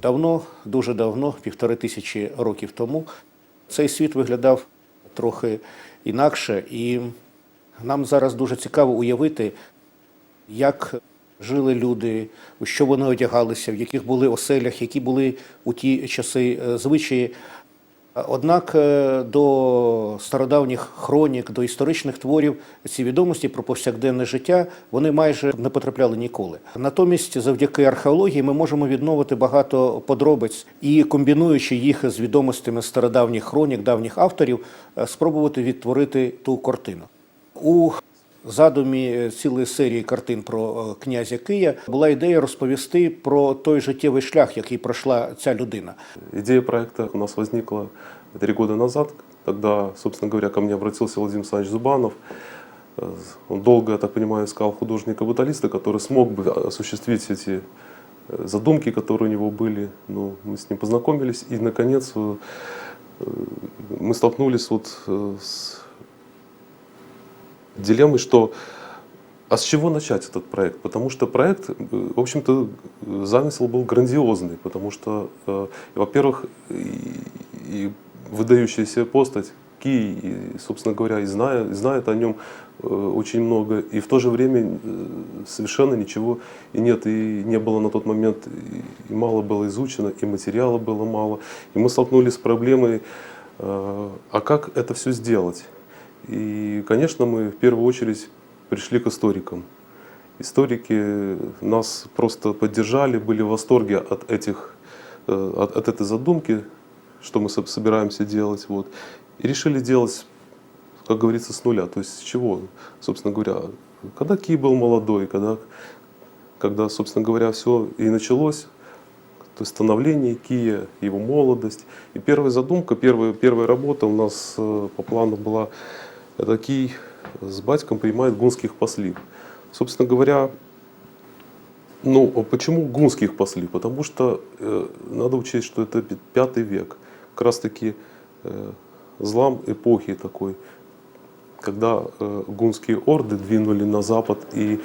Давно, дуже давно, півтори тисячі років тому, цей світ виглядав трохи інакше, і нам зараз дуже цікаво уявити, як жили люди, у що вони одягалися, в яких були оселях, які були у ті часи е, звичаї. Однак е, до стародавніх хронік, до історичних творів ці відомості про повсякденне життя вони майже не потрапляли ніколи. Натомість, завдяки археології, ми можемо відновити багато подробиць і комбінуючи їх з відомостями стародавніх хронік, давніх авторів, е, спробувати відтворити ту картину. У задумі цілої серії картин про е, князя Кия була ідея розповісти про той життєвий шлях, який пройшла ця людина. Идея проекта у нас возникла три года назад. Тогда, собственно говоря, ко мне обратился Владимир Александрович Зубанов. Э, Он долго, я так понимаю, искал художника-баталиста, который смог бы осуществить эти э, задумки, которые у него были. Ну, мы с ним познакомились, и, наконец, э, э, мы столкнулись вот э, с дилеммой, что а с чего начать этот проект? Потому что проект, э, в общем-то, замысел был грандиозный, потому что, э, во-первых, и, и выдающаяся постать Ки, и, собственно говоря, и знает, и знает о нем э, очень много, и в то же время э, совершенно ничего и нет, и не было на тот момент, и мало было изучено, и материала было мало, и мы столкнулись с проблемой, э, а как это все сделать? И, конечно, мы в первую очередь пришли к историкам. Историки нас просто поддержали, были в восторге от, этих, э, от, от этой задумки, что мы соб- собираемся делать. Вот. И решили делать, как говорится, с нуля. То есть с чего, собственно говоря, когда Ки был молодой, когда, когда собственно говоря, все и началось, то есть становление Кия, его молодость. И первая задумка, первая, первая работа у нас э, по плану была, это Кий с батьком принимает гунских послив. Собственно говоря, ну, а почему гунских послив? Потому что э, надо учесть, что это пи- пятый век. Как раз таки э, злам эпохи такой, когда э, гунские орды двинули на запад и,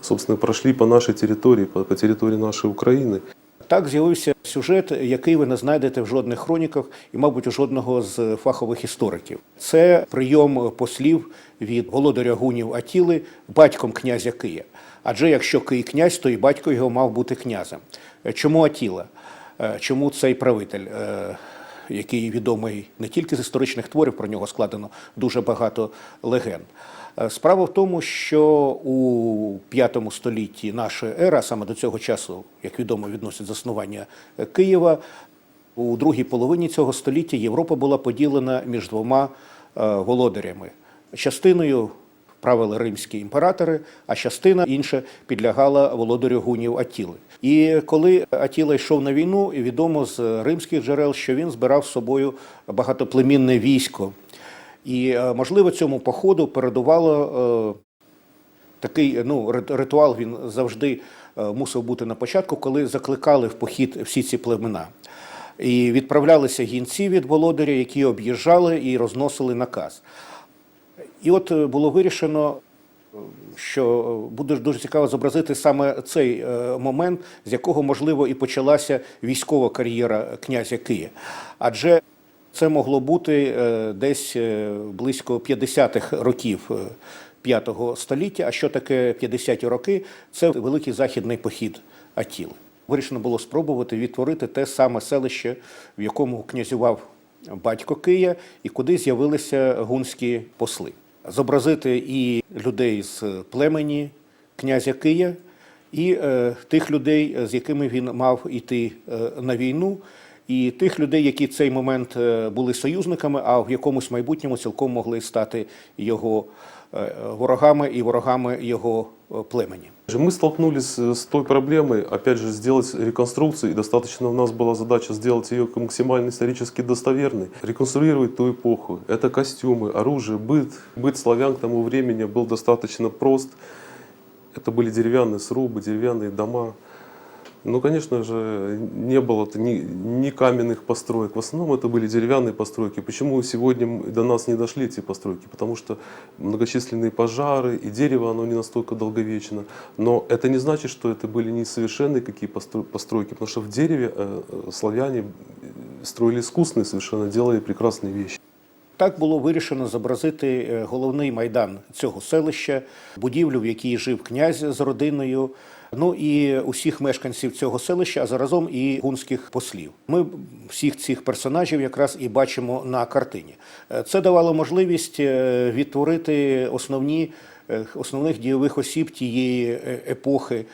собственно, прошли по нашей территории, по, по территории нашей Украины. Так з'явився сюжет, який ви не знайдете в жодних хроніках і, мабуть, у жодного з фахових істориків. Це прийом послів від володаря гунів Атіли батьком князя Кия. Адже якщо Кий князь, то і батько його мав бути князем. Чому Атіла? Е, Чому цей правитель? Е, який відомий не тільки з історичних творів, про нього складено дуже багато легенд. Е, Справа в тому, що у V столітті нашої ери, а саме до цього часу, як відомо, відносять заснування е, Києва, у другій половині цього століття Європа була поділена між двома е, володарями. Частиною правили римські імператори, а частина інша підлягала володарю гунів Атіли. І коли Атіла йшов на війну, відомо з римських джерел, що він збирав з собою багатоплемінне військо. І, е, можливо, цьому походу передувало е, такий ну, ритуал він завжди е, мусив бути на початку, коли закликали в похід всі ці племена. І відправлялися гінці від володаря, які об'їжджали і розносили наказ. І от було вирішено, що буде дуже цікаво зобразити саме цей момент, з якого, можливо, і почалася військова кар'єра князя Кия. Адже це могло бути е, десь е, близько 50-х років е, V століття. А що таке 50-ті роки? Це великий західний похід Атіли. Вирішено було спробувати відтворити те саме селище, в якому князював батько Кия, і куди з'явилися гунські посли. Зобразити і людей з племені князя Кия, і е, тих людей, з якими він мав іти е, на війну, і тих людей, які в цей момент е, були союзниками, а в якомусь майбутньому цілком могли стати його е, ворогами і ворогами його е, племені. Мы столкнулись э, с той проблемой, опять же, сделать реконструкцию, и достаточно у нас была задача сделать ее максимально исторически достоверной, реконструировать ту эпоху. Это костюмы, оружие, быт. Быт славян к тому времени был достаточно прост. Это были деревянные срубы, деревянные дома. Ну, конечно же, не было ни, ни каменных построек. В основном это были деревянные постройки. Почему сегодня м- до нас не дошли эти постройки? Потому что многочисленные пожары, и дерево, оно не настолько долговечно. Но это не значит, что это были несовершенные какие постро- постройки, потому что в дереве э, э, славяне э, строили искусные совершенно, делали прекрасные вещи. Так було вирішено зобразити е, головний майдан цього селища, будівлю, в якій жив князь з родиною. Ну і усіх мешканців цього селища, а заразом і гунських послів. Ми всіх цих персонажів якраз і бачимо на картині. Е, Це давало можливість е, відтворити основні е, основних дійових осіб тієї епохи,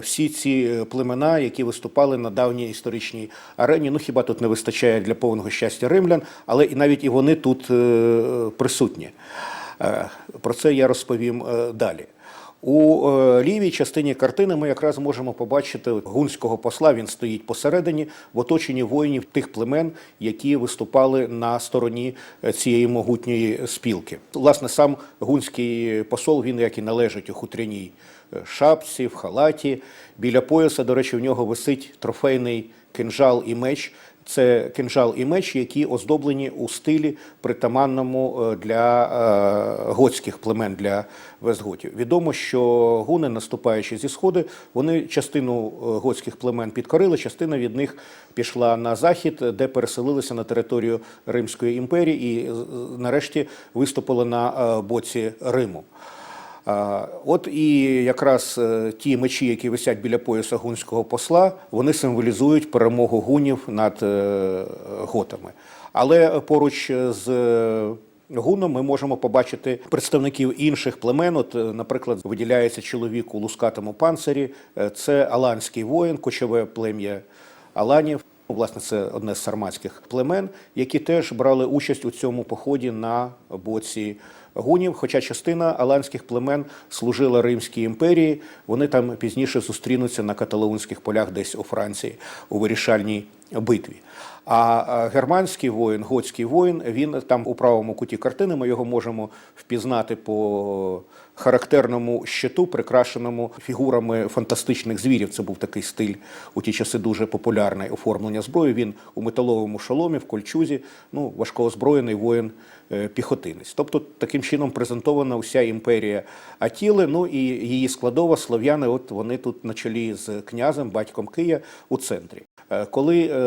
всі ці племена, які виступали на давній історичній арені. Ну хіба тут не вистачає для повного щастя римлян, але і навіть і вони тут присутні. Про це я розповім далі. У е, лівій частині картини ми якраз можемо побачити гунського посла. Він стоїть посередині в оточенні воїнів тих племен, які виступали на стороні е, цієї могутньої спілки. Власне, сам гунський посол, він як і належить у хутряній е, шапці, в халаті. Біля пояса, до речі, в нього висить трофейний кинжал і меч. Це кинжал і меч, які оздоблені у стилі притаманному е, для е, готських племен для вестготів. Відомо, що гуни, наступаючи зі сходу, вони частину е, готських племен підкорили, частина від них пішла на захід, де переселилися на територію Римської імперії і нарешті виступили на боці Риму. От і якраз е, ті мечі, які висять біля пояса гунського посла, вони символізують перемогу гунів над е, готами. Але поруч з е, гуном ми можемо побачити представників інших племен. От, наприклад, виділяється чоловік у лускатому панцирі. Це аланський воїн, кочове плем'я аланів. Власне, це одне з сарматських племен, які теж брали участь у цьому поході на боці гунів. Хоча частина аланських племен служила Римській імперії, вони там пізніше зустрінуться на каталонських полях, десь у Франції, у вирішальній битві. А германський воїн, готський воїн, він там у правому куті картини. Ми його можемо впізнати по характерному щиту, прикрашеному фігурами фантастичних звірів. Це був такий стиль у ті часи дуже популярний оформлення зброї. Він у металовому шоломі, в кольчузі, ну важкоозброєний воїн е. Тобто таким чином презентована уся імперія Атіли. Ну і її складова слов'яни. От вони тут на чолі з князем, батьком Кия у центрі. Е, Коли е,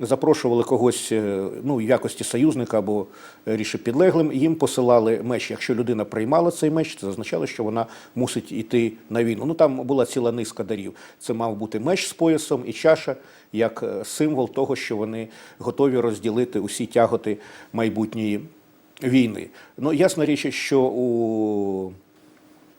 запрошували когось е, ну, в якості союзника або е, ріше підлеглим, їм посилали меч. Якщо людина приймала цей меч, це означало, що вона мусить йти на війну. Ну там була ціла низка дарів. Це мав бути меч з поясом і чаша як е, символ того, що вони готові розділити усі тяготи майбутньої війни. Ну, ясна річ, що у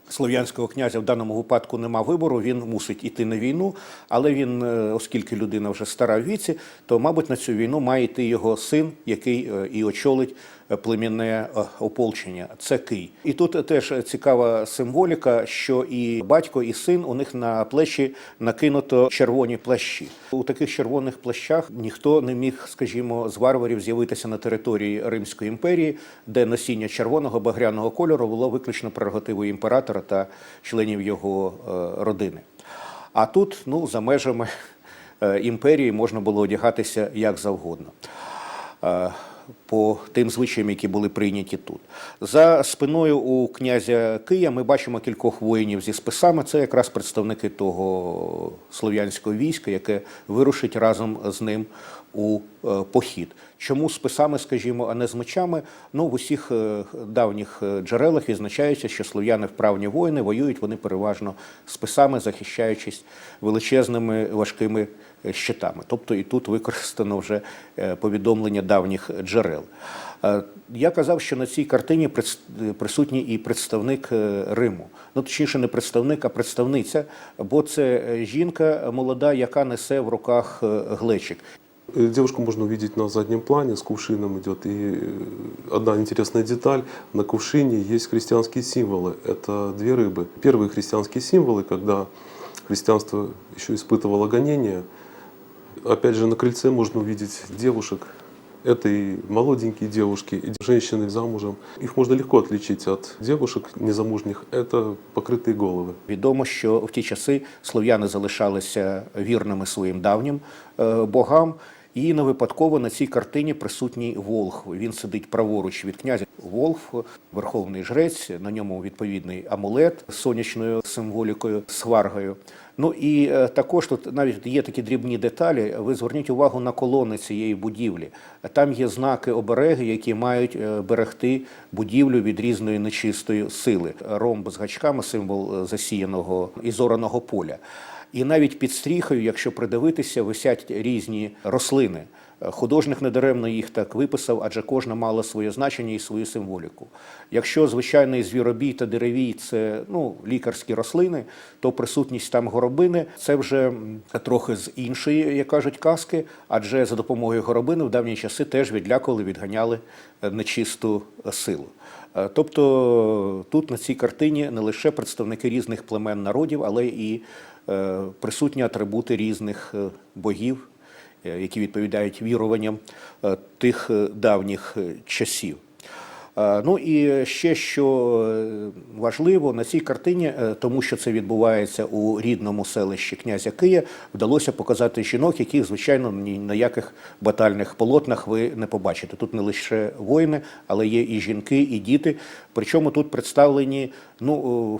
слов'янського князя в даному випадку нема вибору, він мусить іти на війну, але він, е, оскільки людина вже стара в віці, то, мабуть, на цю війну має йти його син, який е, і очолить е, племінне ополчення. Це Кий. І тут теж цікава символіка, що і батько, і син у них на плечі накинуто червоні плащі. У таких червоних плащах ніхто не міг, скажімо, з варварів з'явитися на території Римської імперії, де носіння червоного багряного кольору було виключно прерогативою імператора та членів його е, родини. А тут, ну, за межами е, імперії можна було одягатися як завгодно. По тим звичаям, які були прийняті тут. За спиною у князя Кия ми бачимо кількох воїнів зі списами. Це якраз представники того слов'янського війська, яке вирушить разом з ним у е, похід. Чому списами, скажімо, а не з мечами? Ну, в усіх е, давніх е, джерелах відзначається, що слов'яни вправні воїни воюють вони переважно списами, захищаючись величезними важкими щитами. Тобто і тут використано вже е, повідомлення давніх джерел. Е, Я казав, що на цій картині прис- е, присутній і представник е, Риму. Ну, точніше, не представник, а представниця, бо це е, жінка молода, яка несе в руках е, глечик. Э, Девушку можно увидеть на заднем плане, с кувшином идет. И э, одна интересная деталь, на кувшине есть христианские символы. Это две рыбы. Первые христианские символы, когда христианство еще испытывало гонения. Опять же, на крыльце можно увидеть девушек Это и молоденькие девушки, и женщины замужем. Их можно легко отличить от девушек незамужних. Это покрытые головы. Відомо, що в ті часи слов'яни залишалися вірними своїм давнім е, богам. І не випадково на цій картині присутній Волх. Він сидить праворуч від князя. Волх, верховний жрець, на ньому відповідний амулет з сонячною символікою, сваргою. Ну і е, також тут навіть є такі дрібні деталі. Ви зверніть увагу на колони цієї будівлі. Там є знаки обереги, які мають е, берегти будівлю від різної нечистої сили. Ромб з гачками символ е, засіяного і зораного поля. І навіть під стріхою, якщо придивитися, висять різні рослини. Е, Художник недаремно їх так виписав, адже кожна мала своє значення і свою символіку. Якщо звичайний звіробій та деревій це ну, лікарські рослини, то присутність там горобини це вже трохи з іншої, як кажуть, казки, адже за допомогою горобини в давні часи теж відлякували, відганяли е, нечисту силу. Е, Тобто тут на цій картині не лише представники різних племен народів, але і присутні атрибути різних е, богів, е, які відповідають віруванням е, тих е, давніх е, часів. Е, Ну і ще що е, важливо на цій картині, е, тому що це відбувається у рідному селищі князя Кия, вдалося показати жінок, яких, звичайно, ні на яких батальних полотнах ви не побачите. Тут не лише воїни, але є і жінки, і діти. Причому тут представлені ну.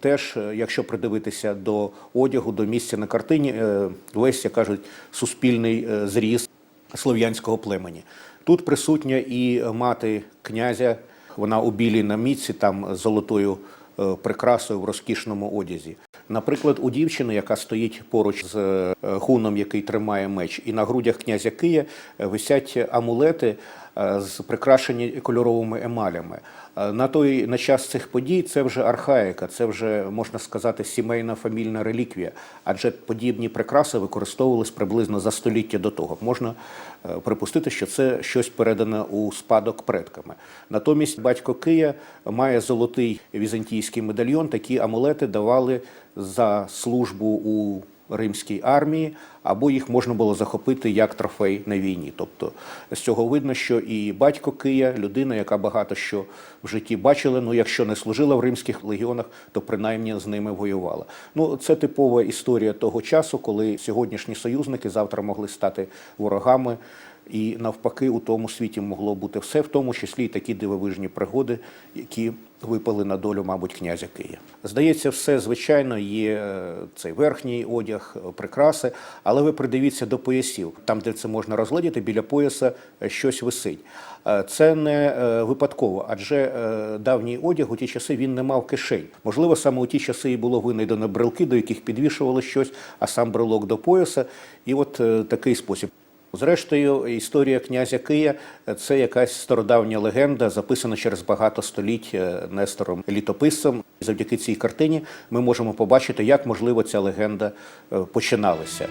Теж, е, якщо придивитися до одягу, до місця на картині, е, весь, як кажуть, суспільний е, зріз слов'янського племені. Тут присутня і мати князя, вона у білій намітці, там з золотою прикрасою в розкішному одязі. Наприклад, у дівчини, яка стоїть поруч з гуном, який тримає меч, і на грудях князя Кия висять амулети, з прикрашені кольоровими емалями. Е, На той на час цих подій це вже архаїка, це вже можна сказати сімейна фамільна реліквія, адже подібні прикраси використовувались приблизно за століття до того. Можна е, припустити, що це щось передане у спадок предками. Натомість батько Кия має золотий візантійський медальйон. Такі амулети давали за службу у римській армії, або їх можна було захопити як трофей на війні. Тобто з цього видно, що і батько Кия, людина, яка багато що в житті бачила, ну якщо не служила в римських легіонах, то принаймні з ними воювала. Ну це типова історія того часу, коли сьогоднішні союзники завтра могли стати ворогами. І навпаки, у тому світі могло бути все, в тому числі і такі дивовижні пригоди, які випали на долю, мабуть, князя Кия. Здається, все звичайно є е, цей верхній одяг, е, прикраси, але ви придивіться до поясів. Там, де це можна розглядіти, біля пояса е, щось висить. Це не випадково, адже давній одяг у ті часи він не мав кишень. Можливо, саме у ті часи і було винайдено брелки, до яких підвішували щось, а сам брелок до пояса. І от такий спосіб. Зрештою, історія князя Кия це якась стародавня легенда, записана через багато століть е, Нестором літописцем. Завдяки цій картині ми можемо побачити, як можливо ця легенда е, починалася.